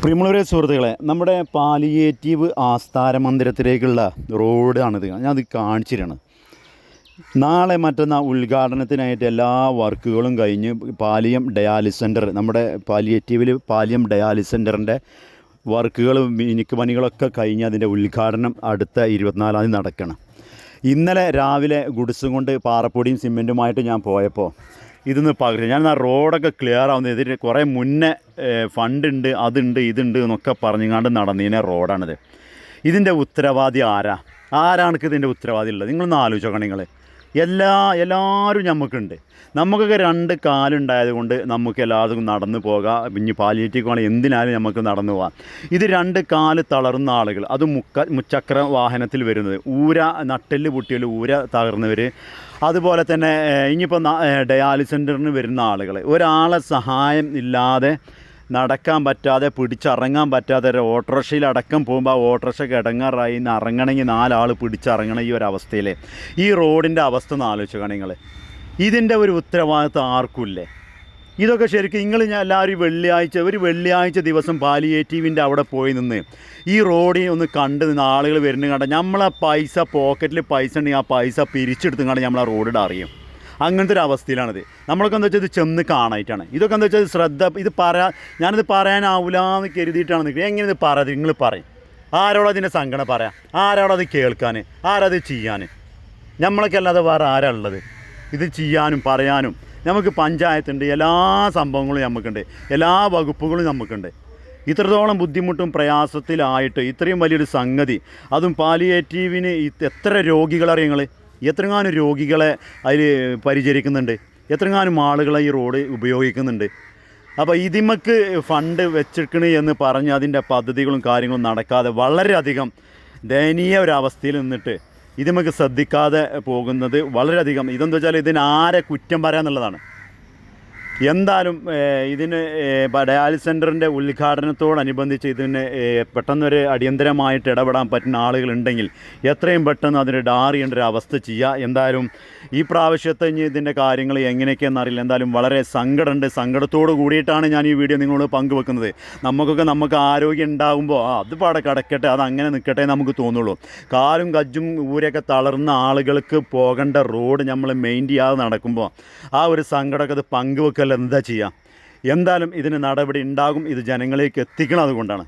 പ്രിയമുള്ളവരെ സുഹൃത്തുക്കളെ നമ്മുടെ പാലിയേറ്റീവ് ആസ്ഥാന മന്ദിരത്തിലേക്കുള്ള റോഡാണിത്. ഞാനത് കാണിച്ചിട്ടാണ് നാളെ മറ്റന്നാൾ ഉദ്ഘാടനത്തിനായിട്ട് എല്ലാ വർക്കുകളും കഴിഞ്ഞ് പാലിയം ഡയാലിസ് സെന്റർ നമ്മുടെ പാലിയേറ്റീവിൽ പാലിയം ഡയാലിസ് സെന്ററിന്റെ വർക്കുകളും മിനുക്ക് പണികളൊക്കെ കഴിഞ്ഞ് അതിന്റെ ഉദ്ഘാടനം അടുത്ത ഇരുപത്തിനാലാം തീയതി നടക്കണം. ഇന്നലെ രാവിലെ ഗുഡ്സും കൊണ്ട് പാറപ്പൊടിയും സിമെന്റുമായിട്ട് ഞാൻ പോയപ്പോൾ ഇതൊന്ന് പകരം. ഞാൻ ആ റോഡൊക്കെ ക്ലിയർ ആവുന്നത് ഇതിന് കുറേ മുന്നേ ഫണ്ട് ഉണ്ട് അതുണ്ട് ഇതുണ്ട് എന്നൊക്കെ പറഞ്ഞുകൊണ്ട് നടന്നതിനെ റോഡാണിത്. ഇതിന്റെ ഉത്തരവാദി ആരാ? ആരാണ് ഇതിന്റെ ഉത്തരവാദി ഉള്ളത്? നിങ്ങളൊന്ന് ആലോചിച്ചോക്കണം നിങ്ങൾ എല്ലാ എല്ലാവരും നമുക്കുണ്ട് നമുക്കൊക്കെ രണ്ട് കാലുണ്ടായത് കൊണ്ട് നമുക്ക് എല്ലാവർക്കും നടന്നു പോകാം. ഇനി പാലിയേറ്റീവ് വേണം എന്തിനാലും നമുക്ക് നടന്നു പോകാം. ഇത് രണ്ട് കാൽ തളർന്ന ആളുകൾ. അത് മുക്ക മുച്ചക്ര വാഹനത്തിൽ വരുന്നത്. ഊര നട്ടെല്ല് പൊട്ടിയാൽ ഊര തകർന്നവർ അതുപോലെ തന്നെ ഇനിയിപ്പോൾ ഡയാലിസ് സെന്ററിന് വരുന്ന ആളുകൾ ഒരാളെ സഹായം ഇല്ലാതെ നടക്കാൻ പറ്റാതെ പിടിച്ചിറങ്ങാൻ പറ്റാതെ ഒരു ഓട്ടോറിക്ഷയിൽ അടക്കം പോകുമ്പോൾ ആ ഓട്ടോറിക്ഷ കിടങ്ങാറായി ഇന്ന് ഇറങ്ങണമെങ്കിൽ നാലാൾ പിടിച്ചിറങ്ങണം ഈ ഒരു അവസ്ഥയിൽ ഈ റോഡിന്റെ അവസ്ഥ ഒന്ന് ആലോചിക്കണം നിങ്ങൾ ഇതിന്റെ ഒരു ഉത്തരവാദിത്വം ആർക്കുമില്ലേ? ഇതൊക്കെ ശരിക്കും നിങ്ങൾ ഞാൻ എല്ലാവരും വെള്ളിയാഴ്ച ഒരു വെള്ളിയാഴ്ച ദിവസം പാലിയേറ്റീവിന്റെ അവിടെ പോയി നിന്ന് ഈ റോഡിൽ ഒന്ന് കണ്ട് നിന്ന് ആളുകൾ വരുന്ന കണ്ട നമ്മളെ പൈസ പോക്കറ്റിൽ പൈസ ഉണ്ടെങ്കിൽ ആ പൈസ പിരിച്ചെടുത്തും കണ്ട് റോഡിൽ അറിയും അങ്ങനത്തെ ഒരു അവസ്ഥയിലാണിത്. നമ്മളൊക്കെ എന്താ വെച്ചാൽ ഇത് ചെന്ന് കാണായിട്ടാണ്. ഇതൊക്കെ എന്താ വെച്ചാൽ ശ്രദ്ധ ഇത് പറയാ ഞാനിത് പറയാനാവില്ല എന്ന് കരുതിയിട്ടാണ് നിൽക്കുന്നത്. എങ്ങനെ ഇത് പറയാതെ നിങ്ങൾ പറയും. ആരോടാ അതിന്റെ സങ്കടം പറയാം? ആരോടത് അത് കേൾക്കാൻ ആരത് ചെയ്യാൻ നമ്മളൊക്കെ അല്ലാതെ വേറെ ആരാ ഉള്ളത്? ഇത് ചെയ്യാനും പറയാനും. നമുക്ക് പഞ്ചായത്തുണ്ട് എല്ലാ സംഭവങ്ങളും നമുക്കുണ്ട് എല്ലാ വകുപ്പുകളും നമുക്കുണ്ട് ഇത്രത്തോളം ബുദ്ധിമുട്ടും പ്രയാസത്തിലായിട്ട് ഇത്രയും വലിയൊരു സംഗതി അതും പാലിയേറ്റീവിന് എത്ര രോഗികളറിയ നിങ്ങൾ എത്രങ്ങാനും രോഗികളെ അതിൽ പരിചരിക്കുന്നുണ്ട്. എത്രങ്ങാനും ആളുകളെ ഈ റോഡ് ഉപയോഗിക്കുന്നുണ്ട്. അപ്പോൾ ഇതിമക്ക് ഫണ്ട് വെച്ചിരിക്കണ് എന്ന് പറഞ്ഞ് അതിന്റെ പദ്ധതികളും കാര്യങ്ങളും നടക്കാതെ വളരെയധികം ദയനീയ ഒരവസ്ഥയിൽ നിന്നിട്ട് ഇത് നമുക്ക് ശ്രദ്ധിക്കാതെ പോകുന്നത് വളരെയധികം. ഇതെന്താ വെച്ചാൽ ഇതിന് ആരെ കുറ്റം പറയാന്നുള്ളതാണ്. എന്തായാലും ഇതിന് ഡയാലിസ് സെന്ററിന്റെ ഉദ്ഘാടനത്തോടനുബന്ധിച്ച് ഇതിന് പെട്ടെന്നൊരു അടിയന്തരമായിട്ട് ഇടപെടാൻ പറ്റുന്ന ആളുകളുണ്ടെങ്കിൽ എത്രയും പെട്ടെന്ന് അതിന് ഡാറിയേണ്ട ഒരു അവസ്ഥ ചെയ്യുക എന്തായാലും ഈ പ്രാവശ്യത്തെ ഇതിന്റെ കാര്യങ്ങൾ എങ്ങനെയൊക്കെയെന്ന് അറിയില്ല. എന്തായാലും വളരെ സങ്കടമുണ്ട്. സങ്കടത്തോട് കൂടിയിട്ടാണ് ഞാൻ ഈ വീഡിയോ നിങ്ങളോട് പങ്കുവെക്കുന്നത്. നമുക്കൊക്കെ നമുക്ക് ആരോഗ്യം ഉണ്ടാകുമ്പോൾ ആ അത് പാടെ കിടക്കട്ടെ അത് അങ്ങനെ നിൽക്കട്ടെ നമുക്ക് തോന്നുള്ളൂ. കാലും കജ്ജും ഊരൊക്കെ തളർന്ന ആളുകൾക്ക് പോകേണ്ട റോഡ് നമ്മൾ മെയിൻ ചെയ്യാതെ നടക്കുമ്പോൾ ആ ഒരു സങ്കടമൊക്കെ അത് പങ്കുവെക്കൽ എന്താ ചെയ്യുക എന്തായാലും ഇതിന് നടപടി ഉണ്ടാകും. ഇത് ജനങ്ങളിലേക്ക് എത്തിക്കണം അതുകൊണ്ടാണ്